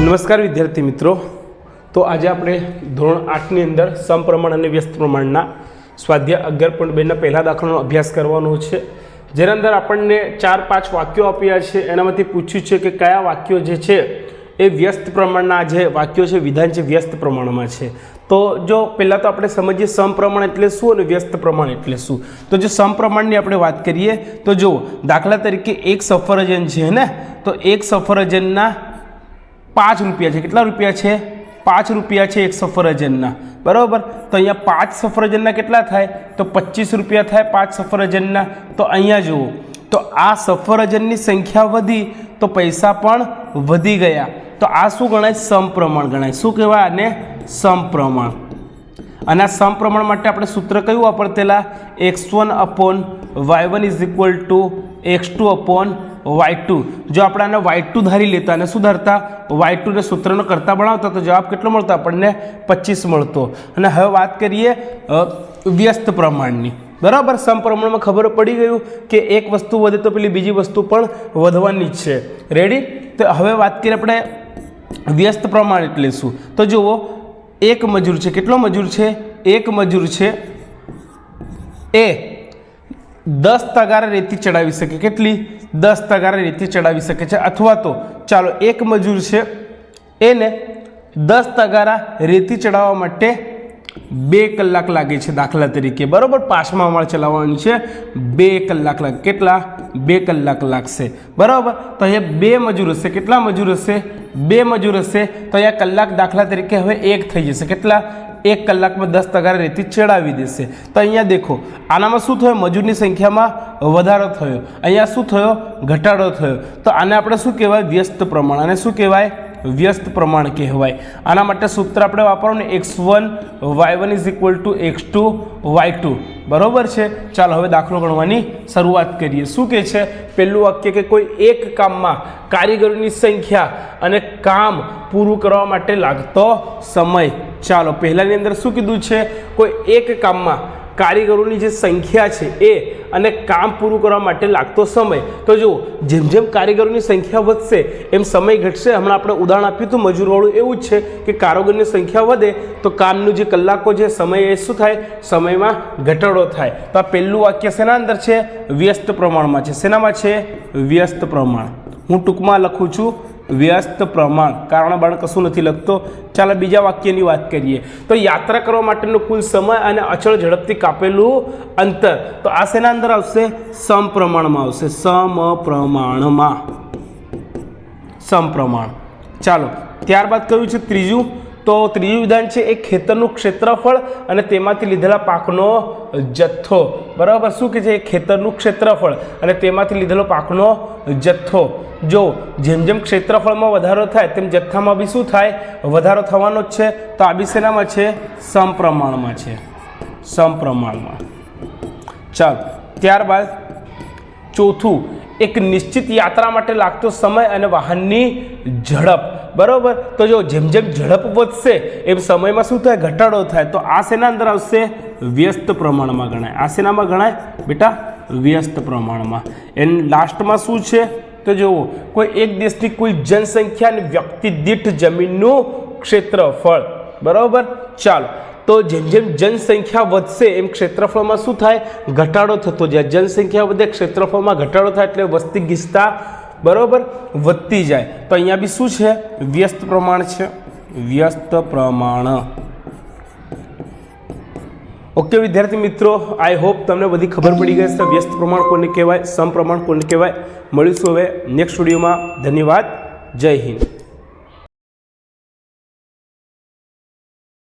નમસ્કાર વિદ્યાર્થી મિત્રો. તો આજે આપણે ધોરણ આઠની અંદર સમપ્રમાણ અને વ્યસ્ત પ્રમાણના સ્વાધ્યાય અગિયાર પોઈન્ટ બેના પહેલા દાખલાનો અભ્યાસ કરવાનો છે. જેના અંદર આપણને ચાર પાંચ વાક્યો આપ્યા છે. એનામાંથી પૂછ્યું છે કે કયા વાક્યો જે છે એ વ્યસ્ત પ્રમાણના જે વાક્યો છે, વિધાન છે, વ્યસ્ત પ્રમાણમાં છે. તો જો પહેલાં તો આપણે સમજીએ સમપ્રમાણ એટલે શું અને વ્યસ્ત પ્રમાણ એટલે શું? તો જો સમપ્રમાણની આપણે વાત કરીએ, તો જુઓ, દાખલા તરીકે એક સફરજન છે ને? તો એક સફરજનના પાંચ રૂપિયા છે. કેટલા રૂપિયા છે? પાંચ રૂપિયા છે એક સફરજનના. બરાબર? તો અહીંયા પાંચ સફરજનના કેટલા થાય? તો પચીસ રૂપિયા થાય પાંચ સફરજનના. તો અહીંયા જુઓ, તો આ સફરજનની સંખ્યા વધી, તો પૈસા પણ વધી ગયા. તો આ શું ગણાય? સમપ્રમાણ ગણાય. શું કહેવાય આને? સમપ્રમાણ. અને આ સમપ્રમાણ માટે આપણે સૂત્ર કયું વાપરતેલા? X one upon Y one is equal to X two upon Y two. જો આપણે આને વાય ટુ ધારી લેતા અને શું ધારતા વાય ટુને સૂત્રનો કરતા બનાવતા તો જવાબ કેટલો મળતો? આપણને પચીસ મળતો. અને હવે વાત કરીએ વ્યસ્ત પ્રમાણની. બરાબર? સમપ્રમાણમાં ખબર પડી ગયું કે એક વસ્તુ વધે તો પેલી બીજી વસ્તુ પણ વધવાની જ છે. રેડી તો હવે વાત કરીએ આપણે વ્યસ્ત પ્રમાણ એટલે શું? તો જુઓ, એક મજૂર છે. કેટલો મજૂર છે? એક મજૂર છે એ દસ તગારે રેતી ચડાવી શકે. કેટલી? દસ તગારે રેતી ચડાવી શકે છે. અથવા તો, ચાલો, એક મજૂર છે એને દસ તગારા રેતી ચડાવવા માટે બે કલાક લાગે છે દાખલા તરીકે. બરાબર? પાંચમા માળ ચલાવવાનું છે બે કલાક લાગે. કેટલા? બે કલાક લાગશે. બરાબર? તો અહીંયા બે મજૂર હશે. કેટલા મજૂર હશે? બે મજૂર હશે, તો અહીંયા કલાક દાખલા તરીકે હવે એક થઈ જશે. કેટલા? એક કલાકમાં દસ તગારે રેતી ચડાવી દેશે. તો અહીંયા દેખો, આનામાં શું થયું? મજૂરની સંખ્યામાં વધારો થયો. અહીંયા શું થયો? ઘટાડો થયો. તો આને આપણે શું કહેવાય? વ્યસ્ત પ્રમાણ. અને શું કહેવાય? વ્યસ્ત પ્રમાણ કહેવાય. આના માટે સૂત્ર આપણે વાપરવાનું X one, Y one is equal to X two, Y two. બરાબર છે? ચાલો હવે દાખલો ગણવાની શરૂઆત કરીએ. શું કહે છે? પહેલું વાક્ય કે કોઈ એક કામમાં કારીગરોની સંખ્યા અને કામ પૂરું કરવા માટે લાગતો સમય. ચાલો, પહેલાંની અંદર શું કીધું છે? કોઈ એક કામમાં કારીગરોની જે સંખ્યા છે એ અને કામ પૂરું કરવા માટે લાગતો સમય. તો જુઓ, જેમ જેમ કારીગરોની સંખ્યા વધશે, એમ સમય ઘટશે. હમણાં આપણે ઉદાહરણ આપ્યું હતું મજૂરવાળું. એવું જ છે કે કારીગરની સંખ્યા વધે તો કામનું જે કલાકો છે, સમય એ શું થાય? સમયમાં ઘટાડો થાય. તો આ પહેલું વાક્ય શેના અંદર છે? વ્યસ્ત પ્રમાણમાં છે. શેનામાં છે? વ્યસ્ત પ્રમાણ. હું ટૂંકમાં લખું છું. વ્યસ્ત પ્રમાણ, કારણ બાણ કશું નથી લખતો. ચાલો બીજા વાક્યની વાત કરીએ. તો યાત્રા કરવા માટેનો કુલ સમય અને અચળ ઝડપથી કાપેલું અંતર. તો આ શેના અંદર આવશે? સમપ્રમાણમાં આવશે. સમપ્રમાણમાં. સમપ્રમાણ. ચાલો, ત્યારબાદ કયું છે? ત્રીજું. તો ત્રીજું વિધાન છે એ ખેતરનું ક્ષેત્રફળ અને તેમાંથી લીધેલા પાકનો જથ્થો. બરાબર? શું કે છે? ખેતરનું ક્ષેત્રફળ અને તેમાંથી લીધેલો પાકનો જથ્થો. જો જેમ જેમ ક્ષેત્રફળમાં વધારો થાય તેમ જથ્થામાં બી શું થાય? વધારો થવાનો જ છે. તો આ બી શેનામાં છે? સમપ્રમાણમાં છે. સમપ્રમાણમાં. ચાલ, ત્યારબાદ ચોથું એક નિશ્ચિત યાત્રા માટે લાગતો સમય અને વાહનની ઝડપ. બરાબર? તો જો જેમ જેમ ઝડપ વધશે, એમ સમયમાં શું થાય? ઘટાડો થાય. તો આ શેના અંદર આવશે વ્યસ્ત પ્રમાણમાં ગણાય. આ શેનામાં ગણાય? બેટા, વ્યસ્ત પ્રમાણમાં. એન લાસ્ટમાં શું છે? તો જુઓ, કોઈ એક દેશની કોઈ જનસંખ્યા અને વ્યક્તિ દીઠ જમીનનું ક્ષેત્રફળ. બરાબર? ચાલો. તો જેમ જેમ જનસંખ્યા વધશે એમ ક્ષેત્રફળમાં શું થાય? ઘટાડો થતો જાય. જનસંખ્યા વધે, ક્ષેત્રફળમાં ઘટાડો થાય એટલે વસ્તી ગીચતા બરાબર વધતી જાય. તો અહીંયા બી શું છે? વ્યસ્ત પ્રમાણ છે. વ્યસ્ત પ્રમાણ. ઓકે વિદ્યાર્થી મિત્રો આઈ હોપ તમને બધી ખબર પડી ગઈ છે વ્યસ્ત પ્રમાણ કોને કહેવાય? સમપ્રમાણ કોને કહેવાય? મળીશું હવે નેક્સ્ટ વિડીયોમાં ધન્યવાદ. જય હિન્દ.